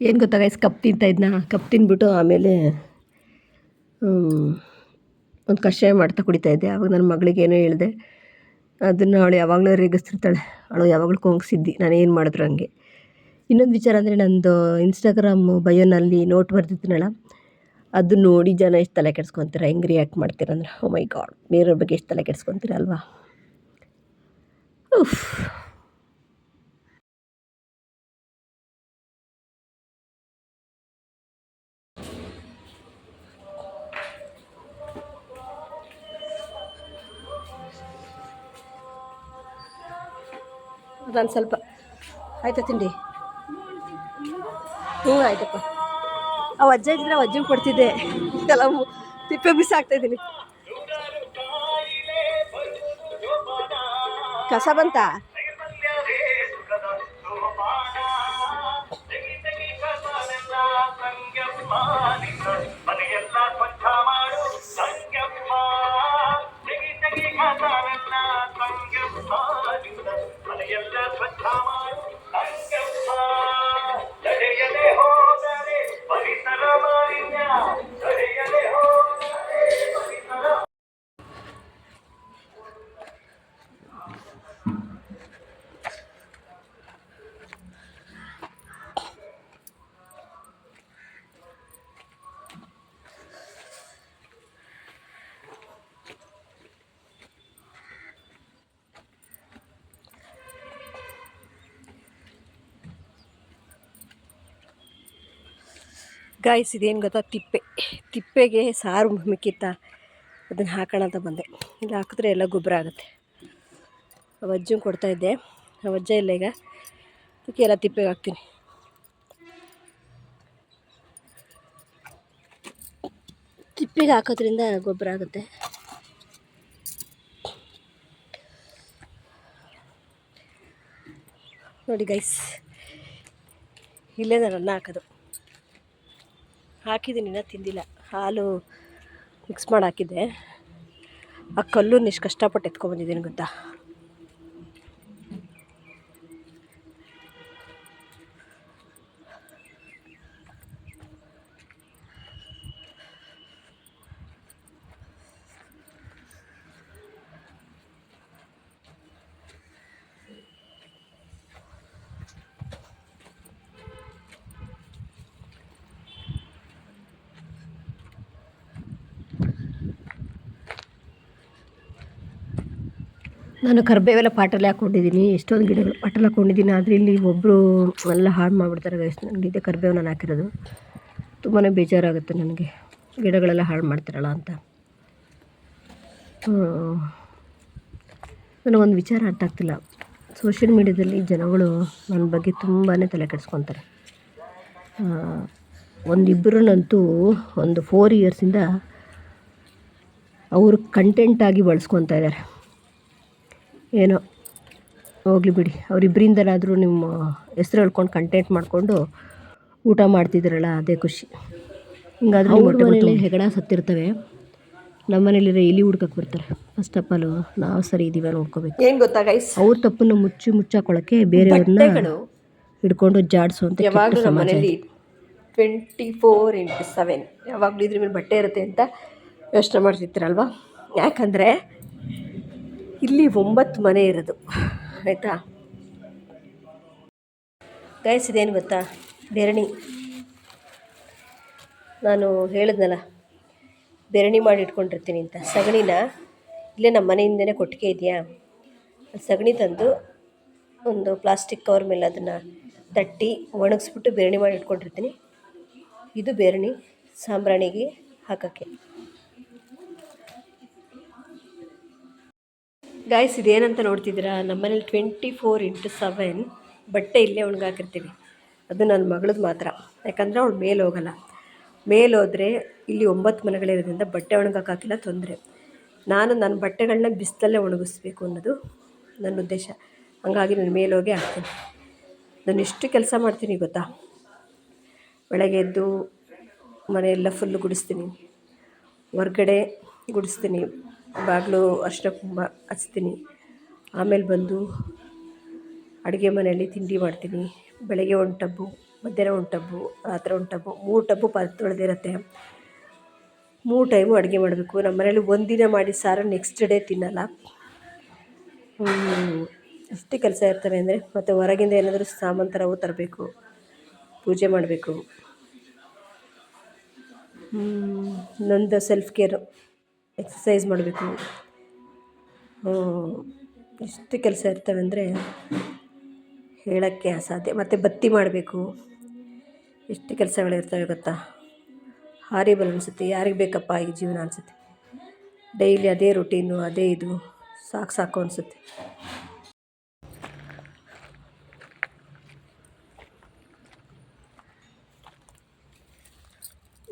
ಏನು ಗೊತ್ತಾ guys cup ತಿಂತಾಯಿದ್ನ cup ತಿಂದ್ಬಿಟ್ಟು ಆಮೇಲೆ ಒಂದು ಕಷಾಯ ಮಾಡ್ತಾ ಕುಡಿತಾ ಇದ್ದೆ. ಆವಾಗ ನನ್ನ ಮಗಳಿಗೆ ಏನೋ ಹೇಳಿದೆ. ಅದನ್ನು ಅವಳು ಯಾವಾಗಲೂ ರೇಗಿಸ್ತಿರ್ತಾಳೆ. ಅವಳು ಯಾವಾಗಲೂ ಕೊಂಗ್ಸಿದ್ದಿ. ನಾನು ಏನು ಮಾಡಿದ್ರು ಹಂಗೆ. ಇನ್ನೊಂದು ವಿಚಾರ ಅಂದರೆ ನಂದು ಇನ್ಸ್ಟಾಗ್ರಾಮ್ ಬಯೋನಲ್ಲಿ ನೋಟ್ ಬರ್ದಿದ್ದೀನಲ್ಲ ಅದು ನೋಡಿ ಜನ ಎಷ್ಟು ತಲೆ ಕೆಡ್ಸ್ಕೊತೀರ? ಹೆಂಗೆ ರಿಯಾಕ್ಟ್ ಮಾಡ್ತೀರಂದ್ರೆ? ಓ ಮೈ ಗಾಡ್ ಬೇರೆಯವ್ರ ಬಗ್ಗೆ ಎಷ್ಟು ತಲೆ ಕೆಡ್ಸ್ಕೊತೀರ ಅಲ್ವಾ ಉಫ್ ನಾನು ಸ್ವಲ್ಪ. ಆಯ್ತಾ ತಿಂಡಿ? ಹ್ಞೂ, ಆಯ್ತಪ್ಪ. ಆ ಅಜ್ಜ ಇದ್ದರೆ ಅಜ್ಜಿಗೆ ಕೊಡ್ತಿದ್ದೆ. ಕೆಲವು ತಿಪ್ಪೆ ತಿಪ್ಪೆ ಆಗ್ತಾ ಇದ್ದೀನಿ. ಕಸ ಬಂತ? ಗಾಯ್ಸ್ ಇದೇನು ಗೊತ್ತಾ? ತಿಪ್ಪೆ. ತಿಪ್ಪೆಗೆ ಸಾರು ಮಿಕ್ಕಿತ್ತ ಅದನ್ನು ಹಾಕೋಣ ಅಂತ ಬಂದೆ. ಇಲ್ಲ ಹಾಕಿದ್ರೆ ಎಲ್ಲ ಗೊಬ್ಬರ ಆಗುತ್ತೆ. ವಜ್ಜು ಕೊಡ್ತಾ ಇದ್ದೆ. ಆ ಅಜ್ಜ ಇಲ್ಲ ಈಗ. ಅದಕ್ಕೆ ಎಲ್ಲ ತಿಪ್ಪೆಗೆ ಹಾಕ್ತೀನಿ. ತಿಪ್ಪೆಗೆ ಹಾಕೋದ್ರಿಂದ ಗೊಬ್ಬರ ಆಗುತ್ತೆ. ನೋಡಿ ಗೈಸ್ ಇಲ್ಲೇ ನಾನು ಅನ್ನ ಹಾಕೋದು. ಹಾಕಿದ್ದೀನಿ ಇನ್ನೂ ತಿಂದಿಲ್ಲ. ಹಾಲು ಮಿಕ್ಸ್ ಮಾಡಿ ಹಾಕಿದ್ದೆ ಆ ಕಲ್ಲು ಎಷ್ಟು ಕಷ್ಟಪಟ್ಟು ಎತ್ಕೊಂಬಂದಿದ್ದೀನಿ ಗೊತ್ತಾ? ನಾನು ಕರ್ಬೇವೆಲ್ಲ ಪಾಟಲ್ಲಿ ಹಾಕ್ಕೊಂಡಿದ್ದೀನಿ, ಎಷ್ಟೊಂದು ಗಿಡಗಳು ಪಾಟಲ್ಲಿ ಹಾಕ್ಕೊಂಡಿದ್ದೀನಿ, ಆದರೆ ಇಲ್ಲಿ ಒಬ್ಬರು ಎಲ್ಲ ಹಾಳು ಮಾಡಿಬಿಡ್ತಾರೆ ಗೈಸ್ ನನಗೆ ಇದೇ ಕರ್ಬೇವು ನಾನು ಹಾಕಿರೋದು. ತುಂಬಾ ಬೇಜಾರಾಗುತ್ತೆ ನನಗೆ. ಗಿಡಗಳೆಲ್ಲ ಹಾಳು ಮಾಡ್ತಾರಲ್ಲ ಅಂತ. ನನಗೊಂದು ವಿಚಾರ ಅರ್ಥ ಆಗ್ತಿಲ್ಲ. ಸೋಷಿಯಲ್ ಮೀಡ್ಯಾದಲ್ಲಿ ಜನಗಳು ನನ್ನ ಬಗ್ಗೆ ತುಂಬಾ ತಲೆ ಕೆಡಿಸ್ಕೊತಾರೆ. ಒಂದಿಬ್ಬರನ್ನಂತೂ ಒಂದು ಫೋರ್ ಇಯರ್ಸಿಂದ ಅವರು ಕಂಟೆಂಟಾಗಿ ಬಳಸ್ಕೊತಾ ಇದ್ದಾರೆ. ಏನೋ ಹೋಗ್ಲಿ ಬಿಡಿ. ಅವರಿಬ್ಬರಿಂದಲಾದರೂ ನಿಮ್ಮ ಹೆಸ್ರು ಹೇಳ್ಕೊಂಡು ಕಂಟೆಂಟ್ ಮಾಡಿಕೊಂಡು ಊಟ ಮಾಡ್ತಿದ್ದೀರಲ್ಲ ಅದೇ ಖುಷಿ. ಹಿಂಗಾದ್ರೆ ಮನೇಲಿ ಹೆಗಡ ಸತ್ತಿರ್ತವೆ. ನಮ್ಮ ಮನೇಲಿರೋ ಇಲಿ ಹುಡ್ಕಕ್ಕೆ ಬರ್ತಾರೆ. ಫಸ್ಟ್ ಆಫ್ ಆಲ್ ನಾವು ಸರಿ ಇದೀವ ನೋಡ್ಕೋಬೇಕು. ಏನು ಗೊತ್ತಾ ಗೈಸ್ ಅವ್ರ ತಪ್ಪನ್ನು ಮುಚ್ಚಿ ಮುಚ್ಚಾಕೊಳ್ಳೋಕ್ಕೆ ಬೇರೆಯವ್ರನ್ನ ಹಿಡ್ಕೊಂಡು ಜಾಡಿಸು ಅಂತ ಯಾವಾಗಲೂ ನಮ್ಮ ಮನೇಲಿ ಟ್ವೆಂಟಿ ಫೋರ್ ಇಂಟು ಸೆವೆನ್ ಯಾವಾಗಲೂ ಇದ್ರ ಮೇಲೆ ಬಟ್ಟೆ ಇರುತ್ತೆ ಅಂತ ಯೋಚನೆ ಮಾಡ್ತಿರ್ತೀರಲ್ವಾ? ಯಾಕಂದರೆ ಇಲ್ಲಿ ಒಂಬತ್ತು ಮನೆ ಇರೋದು. ಆಯಿತಾ? ಗೈಸ್ ಇದೇನು ಗೊತ್ತಾ? ಬೆರಣಿ. ನಾನು ಹೇಳಿದ್ನಲ್ಲ, ಬೆರಣಿ ಮಾಡಿ ಇಟ್ಕೊಂಡಿರ್ತೀನಿ ಅಂತ. ಸಗಣಿನ ಇಲ್ಲೇ ನಮ್ಮ ಮನೆಯಿಂದನೇ ಕೊಟ್ಟಿಗೆ ಇದೆಯಾ? ಸಗಣಿ ತಂದು ಒಂದು ಪ್ಲಾಸ್ಟಿಕ್ ಕವರ್ ಮೇಲೆ ಅದನ್ನು ತಟ್ಟಿ ಒಣಗಿಸ್ಬಿಟ್ಟು ಬೇರಣಿ ಮಾಡಿ ಇಟ್ಕೊಂಡಿರ್ತೀನಿ. ಇದು ಬೇರಣಿ ಸಾಂಬ್ರಾಣಿಗೆ ಹಾಕೋಕ್ಕೆ. ಗಾಯ್ಸ್ ಇದೇನಂತ ನೋಡ್ತಿದ್ದೀರಾ? ನಮ್ಮನೇಲಿ ಟ್ವೆಂಟಿ ಫೋರ್ ಇಂಟು ಸೆವೆನ್ ಬಟ್ಟೆ ಇಲ್ಲೇ ಒಣಗಾಕಿರ್ತೀವಿ. ಅದು ನನ್ನ ಮಗಳದ್ದು ಮಾತ್ರ. ಯಾಕಂದರೆ ಅವಳು ಮೇಲೆ ಹೋಗಲ್ಲ. ಮೇಲೆ ಇಲ್ಲಿ ಒಂಬತ್ತು ಮನೆಗಳಿರೋದ್ರಿಂದ ಬಟ್ಟೆ ಒಣಗಾಕಿಲ್ಲ ತೊಂದರೆ. ನಾನು ನನ್ನ ಬಟ್ಟೆಗಳನ್ನ ಬಿಸಿಲಲ್ಲೇ ಒಣಗಿಸ್ಬೇಕು ಅನ್ನೋದು ನನ್ನ ಉದ್ದೇಶ. ಹಂಗಾಗಿ ನಾನು ಮೇಲೆ ಹೋಗಿ ಹಾಕ್ತೀನಿ. ನಾನು ಎಷ್ಟು ಕೆಲಸ ಮಾಡ್ತೀನಿ ಗೊತ್ತಾ? ಬೆಳಗ್ಗೆ ಎದ್ದು ಮನೆಯೆಲ್ಲ ಫುಲ್ಲು ಗುಡಿಸ್ತೀನಿ. ಹೊರ್ಗಡೆ ಗುಡಿಸ್ತೀನಿ. ಬಾಗಿಲು ಅರಿಶಿನ ಕುಂಕುಮ ಹಚ್ತೀನಿ. ಆಮೇಲೆ ಬಂದು ಅಡುಗೆ ಮನೆಯಲ್ಲಿ ತಿಂಡಿ ಮಾಡ್ತೀನಿ. ಬೆಳಗ್ಗೆ ಒಂದು ಟಬ್ಬು, ಮಧ್ಯಾಹ್ನ ಒಂದು ಟಬ್ಬು, ರಾತ್ರಿ ಒಂದು ಟಬ್ಬು, ಮೂರು ಟಬ್ಬು ಪಾತ್ರೆ ತೊಳೆದಿರುತ್ತೆ. ಮೂರು ಟೈಮು ಅಡುಗೆ ಮಾಡಬೇಕು. ನಮ್ಮ ಮನೇಲಿ ಒಂದಿನ ಮಾಡಿ ಸಾರು ನೆಕ್ಸ್ಟ್ ಡೇ ತಿನ್ನಲ್ಲ. ಎಷ್ಟು ಕೆಲಸ ಇರ್ತವೆ ಅಂದರೆ ಮತ್ತು ಹೊರಗಿಂದ ಏನಾದರೂ ಸಾಮಾನು ತರಬೇಕು. ಪೂಜೆ ಮಾಡಬೇಕು. ನಂದು ಸೆಲ್ಫ್ ಕೇರು ಎಕ್ಸಸೈಸ್ ಮಾಡಬೇಕು. ಎಷ್ಟು ಕೆಲಸ ಇರ್ತವೆ ಅಂದರೆ ಹೇಳೋಕ್ಕೆ ಅಸಾಧ್ಯ. ಮತ್ತು ಬತ್ತಿ ಮಾಡಬೇಕು. ಎಷ್ಟು ಕೆಲಸಗಳಿರ್ತವೆ ಗೊತ್ತಾ? ಹಾರಿಬಲ್ ಅನಿಸುತ್ತೆ. ಯಾರಿಗೆ ಬೇಕಪ್ಪ ಈ ಜೀವನ ಅನಿಸುತ್ತೆ? ಡೈಲಿ ಅದೇ ರುಟೀನು, ಅದೇ ಇದು. ಸಾಕು ಸಾಕು ಅನಿಸುತ್ತೆ.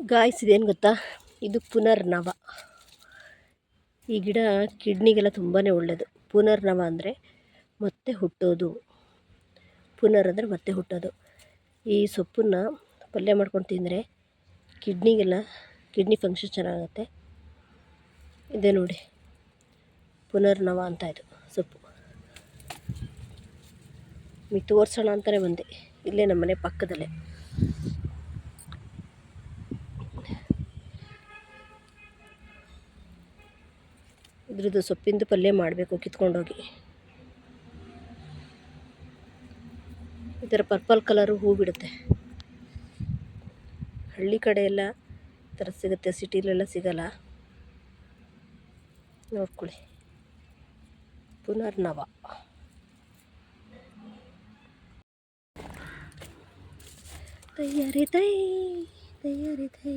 ಗಾಯ್ಸ್ ಏನು ಗೊತ್ತಾ? ಇದು ಪುನರ್ನವ. ಈ ಗಿಡ ಕಿಡ್ನಿಗೆಲ್ಲ ತುಂಬಾ ಒಳ್ಳೆಯದು ಪುನರ್ನವ ಅಂದರೆ ಮತ್ತೆ ಹುಟ್ಟೋದು. ಪುನರ್ ಅಂದರೆ ಮತ್ತೆ ಹುಟ್ಟೋದು. ಈ ಸೊಪ್ಪನ್ನು ಪಲ್ಯ ಮಾಡ್ಕೊಂಡು ತಿಂದರೆ ಕಿಡ್ನಿಗೆಲ್ಲ, ಕಿಡ್ನಿ ಫಂಕ್ಷನ್ ಚೆನ್ನಾಗುತ್ತೆ. ಇದೆ ನೋಡಿ. ಪುನರ್ನವ ಅಂತ ಇದು ಸೊಪ್ಪು. ಮಿ ತೋರಿಸೋಣ ಅಂತಲೇ ಬಂದೆ. ಇಲ್ಲೇ ನಮ್ಮನೆ ಪಕ್ಕದಲ್ಲೇ. ಇದ್ರದ್ದು ಸೊಪ್ಪಿಂದು ಪಲ್ಯ ಮಾಡಬೇಕು ಕಿತ್ಕೊಂಡೋಗಿ. ಈ ಥರ ಪರ್ಪಲ್ ಕಲರು ಹೂ ಬಿಡುತ್ತೆ. ಹಳ್ಳಿ ಕಡೆ ಎಲ್ಲ ಈ ಥರ ಸಿಗುತ್ತೆ ಸಿಟಿಲೆಲ್ಲ ಸಿಗಲ್ಲ. ನೋಡ್ಕೊಳ್ಳಿ. ಪುನರ್ನವ. ತಯಾರಿ ತೈ ತಯಾರಿ ತೈ.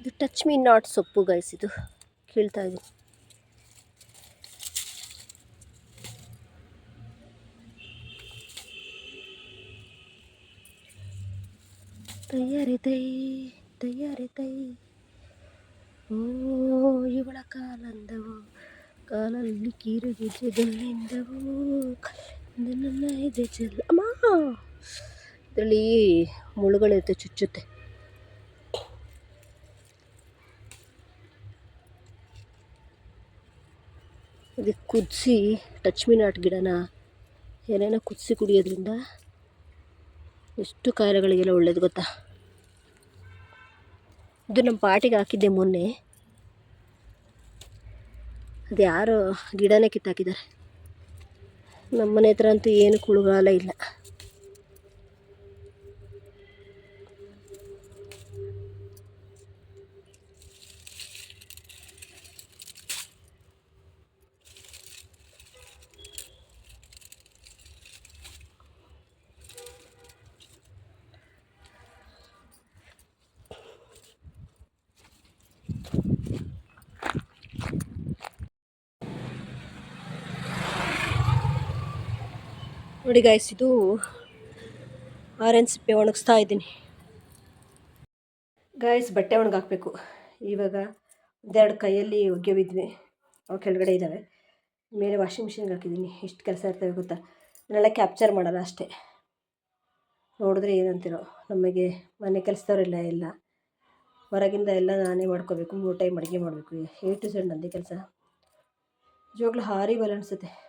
ಇದು ಟಚ್ ಮೀ ನಾಟ್ ಸೊಪ್ಪು ಗೈಸ್ ಇದು ಕೇಳ್ತಾ ಇದ್ದೀನಿ ತಯಾರಿ ತೈ ತಯಾರಿ ತೈ. ಓ, ಇವಳ ಕಾಲಂದವು, ಕಾಲಲ್ಲಿ ಕೀರು ಜಗಲಿಂದವು ನನ್ನ ಇದೆ ಚೆಲ್ಲ ಅಮ್ಮ! ಇದರಲ್ಲಿ ಮುಳುಗಳಿರುತ್ತೆ ಚುಚ್ಚುತ್ತೆ. ಅದಕ್ಕೆ ಕುದಿಸಿ, ಟಚ್ ಮೀ ನಾಟ್ ಗಿಡನ ಏನೇನೋ ಕುದಿಸಿ ಕುಡಿಯೋದ್ರಿಂದ ಎಷ್ಟು ಕಾಯಿಲೆಗಳಿಗೆಲ್ಲ ಒಳ್ಳೇದು ಗೊತ್ತಾ? ಇದು ನಮ್ಮ ಪಾಟಿಗೆ ಹಾಕಿದ್ದೆ ಮೊನ್ನೆ. ಅದು ಯಾರೋ ಗಿಡನೇ ಕಿತ್ತಾಕಿದ್ದಾರೆ. ನಮ್ಮ ಮನೆ ಹತ್ರ ಅಂತೂ ಏನು ಕುಳುಗಾಲ ಇಲ್ಲ. ನೋಡಿ ಗಾಯ್ಸ್ ಇದು ಆರೆಂಜ್ ಸಿಪ್ಪೆ ಒಣಗಿಸ್ತಾ ಇದ್ದೀನಿ. ಗಾಯ್ಸ್ ಬಟ್ಟೆ ಒಣಗಾಕಬೇಕು. ಇವಾಗ ಒಂದೆರಡು ಕೈಯಲ್ಲಿ ಒಗ್ಗೆ ಬಿದ್ವಿ ಅವು ಕೆಳಗಡೆ ಇದ್ದಾವೆ ಮೇಲೆ ವಾಷಿಂಗ್ ಮಿಷಿನ್ಗೆ ಹಾಕಿದ್ದೀನಿ. ಎಷ್ಟು ಕೆಲಸ ಇರ್ತವೆ ಗೊತ್ತಾ? ಅದನ್ನೆಲ್ಲ ಕ್ಯಾಪ್ಚರ್ ಮಾಡಲ್ಲ ಅಷ್ಟೇ. ನೋಡಿದ್ರೆ ಏನಂತೀರೋ. ನಮಗೆ ಮನೆ ಕೆಲಸದವರೆಲ್ಲ ಇಲ್ಲ. ಹೊರಗಿಂದ ಎಲ್ಲ ನಾನೇ ಮಾಡ್ಕೋಬೇಕು. ಮೂರು ಟೈಮ್ ಅಡುಗೆ ಮಾಡಬೇಕು. ಎ ಟು ಝೆಡ್ ನಂದೇ ಕೆಲಸ. ನಿಜವಾಗ್ಲೂ ಹಾರಿ ಬಲ ಅನಿಸುತ್ತೆ.